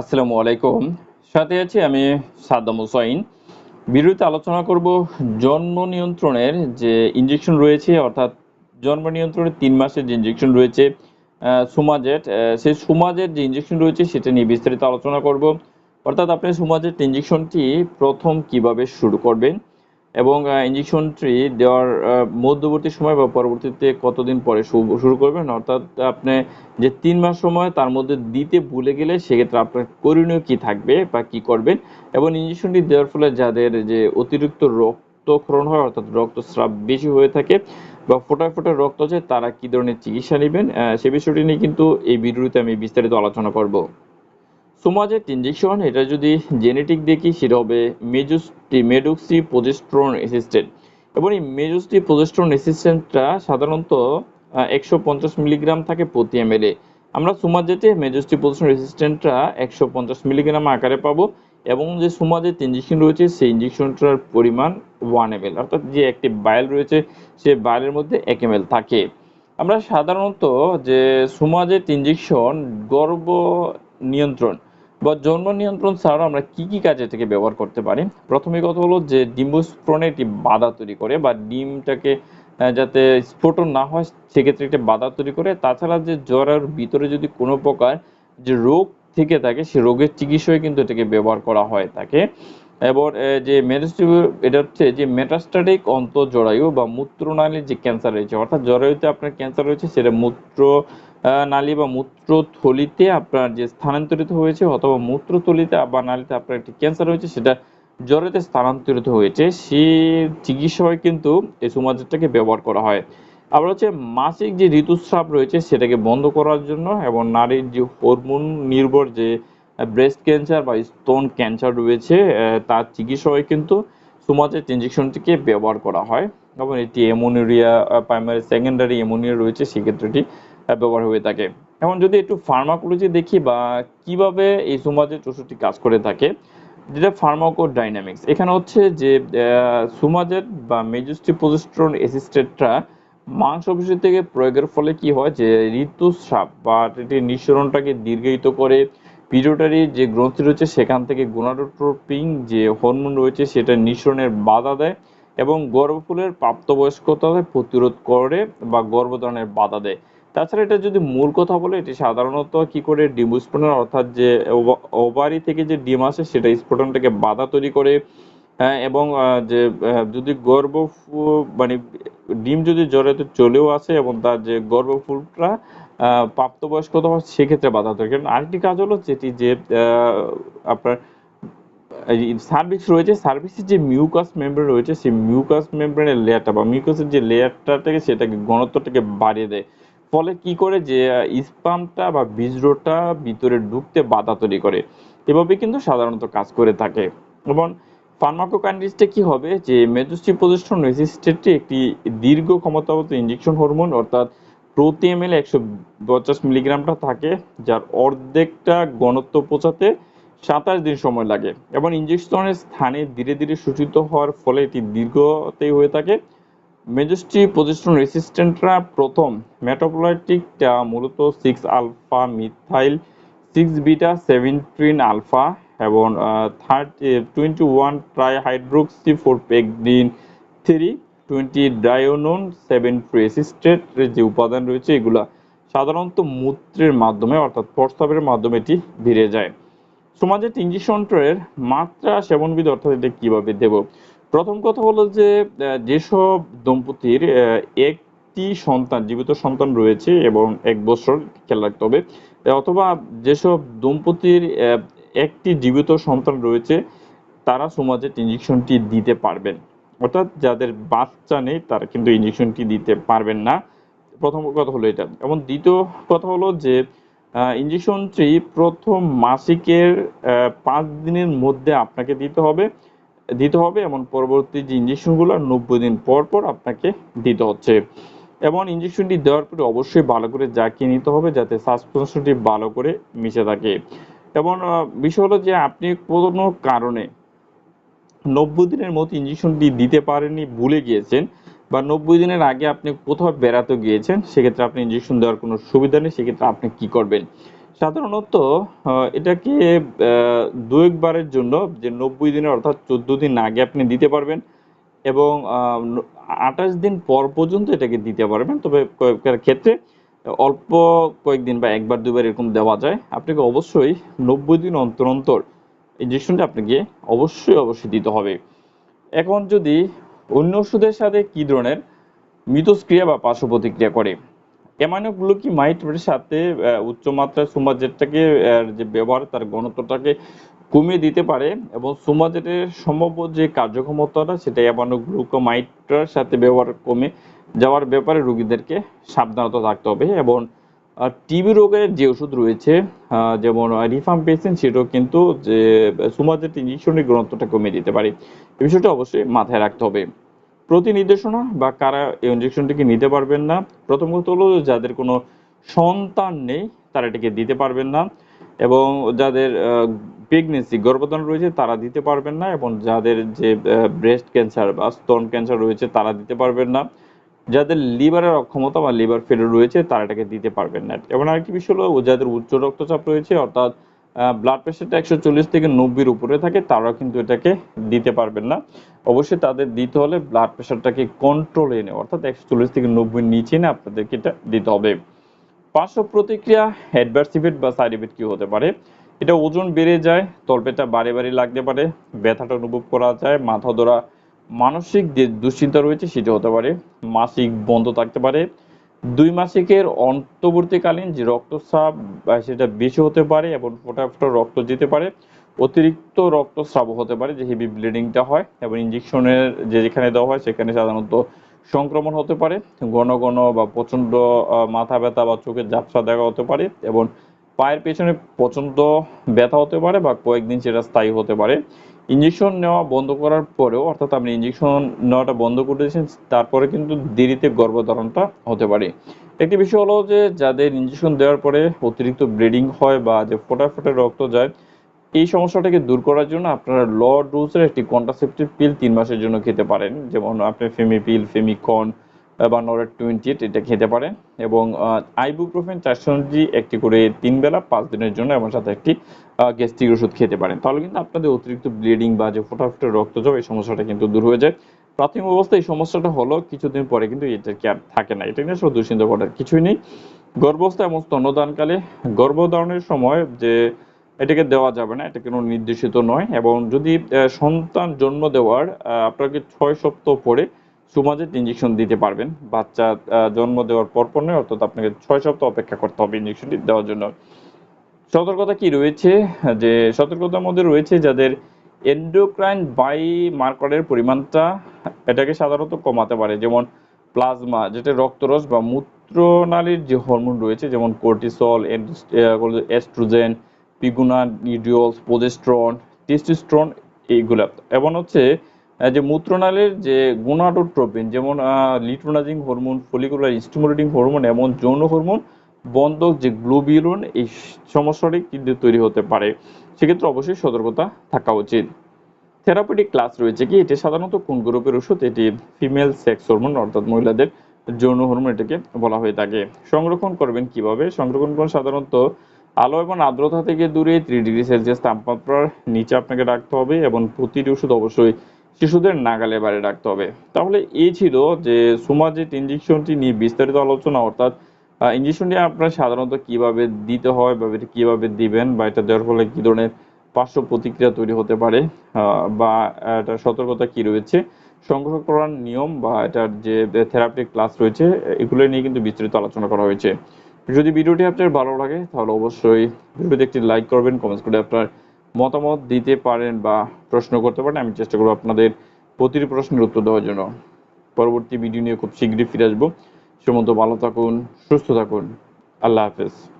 আসসালামু আলাইকুম। সাথে আছি আমি সাদ্দাম হুসাইন। বিরুদ্ধে আলোচনা করব জন্ম নিয়ন্ত্রণের যে ইঞ্জেকশন রয়েছে, অর্থাৎ জন্ম নিয়ন্ত্রণের তিন মাসের যে ইঞ্জেকশন রয়েছে সুমাজেট সেই সুমাজের যে ইঞ্জেকশন রয়েছে সেটা নিয়ে বিস্তারিত আলোচনা করব। অর্থাৎ আপনি সুমাজেট ইঞ্জেকশনটি প্রথম কীভাবে শুরু করবেন? এবং ইঞ্জেকশনটি দেওয়ার মধ্যবর্তী সময় বা পরবর্তীতে কতদিন পরে শুরু করবেন? অর্থাৎ আপনি যে তিন মাস সময়, তার মধ্যে দিতে ভুলে গেলে সেক্ষেত্রে আপনার করণীয় কি থাকবে বা কি করবেন? এবং ইঞ্জেকশনটি দেওয়ার ফলে যাদের যে অতিরিক্ত রক্তক্ষরণ হয়, অর্থাৎ রক্তস্রাব বেশি হয়ে থাকে বা ফোটায় ফোটায় রক্ত আছে তারা কি ধরনের চিকিৎসা নেবেন? সে বিষয়টি নিয়ে কিন্তু এই ভিডিওতে আমি বিস্তারিত আলোচনা করব। সোমাজেট ইঞ্জেকশন এটা যদি জেনেটিক দেখি, সেটা হবে মেজুস্টি মেডুক্সি প্রজেস্ট্রন অ্যাসিস্ট্যান্ট এবং এই মেজুস্টি প্রজেস্ট্রন অ্যাসিস্ট্যান্টটা সাধারণত একশো পঞ্চাশ মিলিগ্রাম থাকে প্রতি এম আমরা সুমাজেটে মেজুস্টি প্রজেস্ট্রন রেসিস্ট্যান্টটা একশো পঞ্চাশ মিলিগ্রাম আকারে পাবো এবং যে সুমাজেট ইঞ্জেকশন রয়েছে, সেই ইঞ্জেকশনটার পরিমাণ ওয়ান এম অর্থাৎ যে একটি বায়াল রয়েছে, সে বায়ালের মধ্যে এক এম থাকে। আমরা সাধারণত যে সুমাজেট ইঞ্জেকশন গর্ব নিয়ন্ত্রণ বা জন্ম নিয়ন্ত্রণ ছাড়াও আমরা কি কি কাজে এটাকে ব্যবহার করতে পারি? প্রথমে কথা হলো যে ডিম্বস্ফোরণে একটি বাধা তৈরি করে বা ডিমটাকে যাতে স্ফোটন না হয় সেক্ষেত্রে একটি বাধা তৈরি করে। তাছাড়া যে জ্বরের ভিতরে যদি কোনো প্রকার যে রোগ থেকে থাকে সে রোগের চিকিৎসায় কিন্তু এটাকে ব্যবহার করা হয় থাকে এবং আহ, যে মেটাস্টিভ এটা হচ্ছে যে মেটাস্টাটিক অন্তঃজরায়ু বা মূত্রনালীর যে ক্যান্সার রয়েছে অর্থাৎ জরায়ুতে আপনার ক্যান্সার রয়েছে সেটা মূত্র নালী বা মূত্রথলিতে আপনার যে স্থানান্তরিত হয়েছে অথবা মূত্রথলিতে বা নালীতে আপনার একটি ক্যান্সার হয়েছে, সেটা জ্বরেতে স্থানান্তরিত হয়েছে সেই চিকিৎসায় কিন্তু এই সুমাজটাকে ব্যবহার করা হয়। আবার হচ্ছে মাসিক যে ঋতুস্রাব রয়েছে, সেটাকে বন্ধ করার জন্য এবং নারীর যে হরমোন নির্ভর যে ব্রেস্ট ক্যান্সার বা স্তন ক্যান্সার রয়েছে তার চিকিৎসায় কিন্তু সুমাজেট ইঞ্জেকশনটিকে ব্যবহার করা হয়। এবং এটি এমোনিয়া প্রাইমারি সেকেন্ডারি এমোনিয়া রয়েছে, সেক্ষেত্রে ব্যবহার হয়ে থাকে। এখন যদি একটু ফার্মাকোলজি দেখি বা কীভাবে এই সুমাজেট ওষুধটি কাজ করে থাকে, যেটা ফার্মাকো ডাইনামিক্স এখানে হচ্ছে যে সুমাজেট বা মেজুস্টি অ্যাসিস্টেন্টরা মাংসপেশি থেকে প্রয়োগের ফলে কি হয় যে, ঋতুস্রাব বা এটি নিঃসরণটাকে দীর্ঘায়িত করে, পিরিয়ডারি যে গ্রন্থি রয়েছে সেখান থেকে গোনাডোট্রোপিং যে হরমোন রয়েছে সেটা নিঃসরণের বাধা দেয় এবং গর্ভফুলের প্রাপ্তবয়স্কতা প্রতিরোধ করে বা গর্ভধারণের বাধা দেয়। তাছাড়া এটা যদি মূল কথা বলে এটি সাধারণত কি করে ডিম স্ফোটন অর্থাৎ যে ওভারি থেকে যে ডিম আসে সেটা স্ফোটনটাকে বাধা তৈরি করে হ্যাঁ, এবং যে যদি গর্ভ মানে ডিম যদি জরায়ুতে চলেও আসে এবং তার যে গর্ভফুলটা আহ, প্রাপ্তবয়স্কতা হয় সেক্ষেত্রে বাধা তৈরি কারণ আরেকটি কাজ হলো যেটি যে আপনার সার্ভিস রয়েছে সার্ভিসের যে মিউকাস মেমব্রেন রয়েছে সেই মিউকাস মেমব্রেনের লেয়ারটা বা মিউকাসের যে লেয়ারটা থেকে সেটাকে ঘনত্বটাকে বাড়িয়ে দেয়। ফলে কি করে যে স্পামটা বা বীজরোটা ভিতরে ঢুকতে বাধা তৈরি করে। এভাবে কিন্তু সাধারণত কাজ করে থাকে। এবং ফার্মাকোকাইনেটিক্সটা কি হবে যে মেজোস্টি প্রজেস্ট্রন রেজিস্ট্রেটটি একটি দীর্ঘ ক্ষমতাগত ইনজেকশন হরমোন অর্থাৎ প্রতি এম এল একশো পঞ্চাশ মিলিগ্রামটা থাকে, যার অর্ধেকটা ঘনত্ব পৌঁছাতে সাতাশ দিন সময় লাগে। এবং ইনজেকশনের স্থানে ধীরে ধীরে সূচিত হওয়ার ফলে এটি দীর্ঘতেই হয়ে থাকে। মেজস্টি প্রজেস্ট্রন রেসিস্ট্যান্টরা প্রথম মেটাবোলাইটিকটা মূলত six alpha methyl six beta seventeen alpha এবং thirty twenty one tri hydroxy four পেকডিন three twenty dione seven রেসিস্টেন্টের যে উপাদান রয়েছে এগুলা সাধারণত মূত্রের মাধ্যমে অর্থাৎ প্রস্তাবের মাধ্যমে এটি বেড়ে যায়। সমাজে ইঞ্জেকশনের মাত্রা সেবনবিধি অর্থাৎ এটা কীভাবে দেব? প্রথম কথা হলো যে যেসব দম্পতির একটি সন্তান, জীবিত সন্তান রয়েছে এবং এক বছর খেয়াল রাখতে হবে, অথবা যেসব দম্পতির একটি জীবিত সন্তান রয়েছে, তারা সমাজে ইঞ্জেকশনটি দিতে পারবেন। অর্থাৎ যাদের বাচ্চা নেই, তারা কিন্তু ইঞ্জেকশনটি দিতে পারবেন না। প্রথম কথা হলো এটা। এবং দ্বিতীয় কথা হলো যে ইঞ্জেকশনটি প্রথম মাসিকের পাঁচ দিনের মধ্যে আপনাকে দিতে হবে। দিতে হবে এবং পরবর্তী যে ইঞ্জেকশনগুলো নব্বই দিন পর পর আপনাকে দিতে হচ্ছে। এবং ইঞ্জেকশনটি দেওয়ার পরে অবশ্যই ভালো করে জাকিয়ে নিতে হবে যাতে সাসপেনশনটি ভালো করে মিশে থাকে। এবং বিষয় হলো যে আপনি কোনো কারণে নব্বই দিনের মতো ইঞ্জেকশনটি দিতে পারেননি, ভুলে গিয়েছেন বা নব্বই দিনের আগে আপনি কোথাও বেড়াতে গিয়েছেন, সেক্ষেত্রে আপনি ইঞ্জেকশন দেওয়ার কোনো সুবিধা নেই, সেক্ষেত্রে আপনি কি করবেন? সাধারণত এটাকে দু একবারের জন্য, যে নব্বই দিনে অর্থাৎ চোদ্দ দিন আগে আপনি দিতে পারবেন এবং আঠাশ দিন পর পর্যন্ত এটাকে দিতে পারবেন। তবে কয়েকটার ক্ষেত্রে অল্প কয়েকদিন বা একবার দুবার এরকম দেওয়া যায়। আপনাকে অবশ্যই নব্বই দিন অন্তর অন্তর ইঞ্জেকশনটা আপনাকে অবশ্যই অবশ্যই দিতে হবে। এখন যদি অন্য ওষুধের সাথে কি ধরনের মিথস্ক্রিয়া বা পার্শ্ব প্রতিক্রিয়া করে? অ্যামাইনোগ্লুকিমাইডের সাথে আহ, উচ্চ মাত্রার সোমাজেটটাকে যে ব্যবহার তার ঘনত্বটাকে কমিয়ে দিতে পারে এবং সোমাজেটের সম্ভাব্য যে কার্যক্ষমতাটা সেটা অ্যামাইনোগ্লুকোমাইডটার সাথে ব্যবহার কমে যাওয়ার ব্যাপারে রোগীদেরকে সাবধানতা থাকতে হবে এবং টিবি রোগের যে ওষুধ রয়েছে যেমন যেমন রিফাম্পেসিন সেটাও কিন্তু যে সোমাজেট ইঞ্জেকশনের ঘনত্বটা কমিয়ে দিতে পারে। এই বিষয়টা অবশ্যই মাথায় রাখতে হবে। প্রতি নির্দেশনা বা কারা এই ইঞ্জেকশনটিকে নিতে পারবেন না। প্রথম কথা হলো যাদের কোনো সন্তান নেই, তারা এটিকে দিতে পারবেন না এবং যাদের প্রেগনেন্সি গর্ভধারণ রয়েছে, তারা দিতে পারবেন না এবং যাদের যে ব্রেস্ট ক্যান্সার বা স্তন ক্যান্সার রয়েছে, তারা দিতে পারবেন না। যাদের লিভারের অক্ষমতা বা লিভার ফেলিওর রয়েছে, তারা এটাকে দিতে পারবেন না। এবং আরেকটি বিষয় হলো যাদের উচ্চ রক্তচাপ রয়েছে, অর্থাৎ ব্লাড প্রেশারটা একশো চল্লিশ থেকে নব্বইয়ের উপরে থাকে, তারাও কিন্তু এটাকে দিতে পারবেন না। অবশ্যই তাদের দিতে হলে ব্লাড প্রেশারটাকে কন্ট্রোলে এনে অর্থাৎ একশো চল্লিশ থেকে নব্বই নিচে এনে আপনাদেরকে এটা দিতে হবে। পার্শ্ব প্রতিক্রিয়া অ্যাডভার্স ইফেক্ট বা সাইড ইফেক্ট কী হতে পারে? এটা ওজন বেড়ে যায়, তলপেটা বারে বারে লাগতে পারে, ব্যথাটা অনুভব করা যায়, মাথা ধরা, মানসিক যে দুশ্চিন্তা রয়েছে সেটা হতে পারে, মাসিক বন্ধ থাকতে পারে দুই মাসিকের অন্তর্বর্তীকালীন যে রক্তস্রাব সেটা বেশি হতে পারে এবং ফোটা ফোটা রক্ত যেতে পারে। অতিরিক্ত রক্তস্রাব হতে পারে, যে হেভি ব্লিডিংটা হয় এবং ইঞ্জেকশনের যে যেখানে দেওয়া হয় সেখানে সাধারণত সংক্রমণ হতে পারে। ঘন ঘন বা প্রচণ্ড মাথা ব্যথা বা চোখের ঝাপসা দেখা হতে পারে এবং পায়ের পেছনে প্রচণ্ড ব্যথা হতে পারে বা কয়েকদিন সেটা স্থায়ী হতে পারে। ইঞ্জেকশন নেওয়া বন্ধ করার পরেও, অর্থাৎ আপনি ইঞ্জেকশন নেওয়াটা বন্ধ করে দিয়েছেন, তারপরে কিন্তু দেরিতে গর্ভধারণটা হতে পারে। একটি বিষয় হলো যে, যাদের ইঞ্জেকশন দেওয়ার পরে অতিরিক্ত ব্লিডিং হয় বা যে ফোটা ফোটা রক্ত যায়, এই সমস্যাটাকে দূর করার জন্য আপনারা ল ডোজের একটি কন্ট্রাসেপটিভ পিল তিন মাসের জন্য খেতে পারেন। যেমন আপনি ফেমিপিল ফেমিকন বা নরেট টোয়েন্টি এটা খেতে পারেন এবং আইবুপ্রোফেন চারশো জি একটি করে তিন বেলা পাঁচ দিনের জন্য এবং সাথে একটি গ্যাস্ট্রিক ওষুধ খেতে পারেন। তাহলে কিন্তু আপনাদের অতিরিক্ত ব্লিডিং বা যে ফোটা ফোটা রক্তচাপ এই সমস্যাটা কিন্তু দূর হয়ে যায়। প্রাথমিক অবস্থায় এই সমস্যাটা হলো কিছুদিন পরে কিন্তু এটা কি আর থাকে না। এটা নিয়ে দুশ্চিন্তা করার কিছুই নেই। গর্ভস্থ এবং স্তন্যদানকালে গর্ভধারণের সময় যে এটাকে দেওয়া যাবে না, এটা কোনো নির্দেশিত নয় এবং যদি সন্তান জন্ম দেওয়ার আপনাকে ছয় সপ্তাহ পরে সুমাজেট ইঞ্জেকশন দিতে পারবেন। বাচ্চা জন্ম দেওয়ার পর পর নয়, অর্থাৎ আপনাকে ছয় সপ্তাহ অপেক্ষা করতে হবে ইঞ্জেকশনটি দেওয়ার জন্য। সতর্কতা কি রয়েছে? যে সতর্কতার মধ্যে রয়েছে যাদের এন্ডোক্রাইন বাই মার্কারের পরিমাণটা এটাকে সাধারণত কমাতে পারে, যেমন প্লাজমা যেটা রক্তরস বা মূত্রনালীর যে হরমোন রয়েছে, যেমন কোর্টিসল এস্ট্রোজেন পিগুনা নিডিওলস প্রোজেস্ট্রন টেস্টোস্টেরন এইগুলা। এবং হচ্ছে যে মূত্রনালীর যে গোনাডোট্রোপিন যেমন luteinizing hormone follicular stimulating hormone এমন যৌন হরমোন বন্ধক যে গ্লোবিউলন এই সমস্যাটি কিন্তু তৈরি হতে পারে। সেক্ষেত্রে অবশ্যই সতর্কতা থাকা উচিত। থেরাপিউটিক ক্লাস রয়েছে কি? এটি সাধারণত কোন গ্রুপের ওষুধ? এটি ফিমেল সেক্স হরমোন অর্থাৎ মহিলাদের যৌন হরমোন এটাকে বলা হয়ে থাকে। সংরক্ষণ করবেন কীভাবে? সংরক্ষণ করবেন সাধারণত আলো এবং আর্দ্রতা থেকে দূরে থ্রি ডিগ্রি সেলসিয়াস তাপমাত্রার নিচে আপনাকে রাখতে হবে এবং প্রতিটি ওষুধ অবশ্যই শিশুদের নাগালে বাইরে রাখতে হবে। তাহলে এই ছিল যে সুমাজেট ইঞ্জেকশনটি নিয়ে বিস্তারিত আলোচনা, অর্থাৎ ইঞ্জেকশনটি আপনার সাধারণত কীভাবে দিতে হয় বা এটা কীভাবে দিবেন বা এটা দেওয়ার ফলে কি ধরনের পার্শ্ব প্রতিক্রিয়া তৈরি হতে পারে বা এটা সতর্কতা কি রয়েছে, সংগ্রহ করার নিয়ম বা এটার যে থেরাপিটিক ক্লাস রয়েছে, এগুলো নিয়ে কিন্তু বিস্তারিত আলোচনা করা হয়েছে। যদি ভিডিওটি আপনার ভালো লাগে, তাহলে অবশ্যই ভিডিওতে একটি লাইক করবেন কমেন্টস করে আপনার মতামত দিতে পারেন বা প্রশ্ন করতে পারেন, আমি চেষ্টা করব আপনাদের প্রতিটি প্রশ্নের উত্তর দেওয়ার জন্য। পরবর্তী ভিডিও নিয়ে খুব শীঘ্রই ফিরে আসব। সে ভালো থাকুন, সুস্থ থাকুন। আল্লাহ হাফেজ।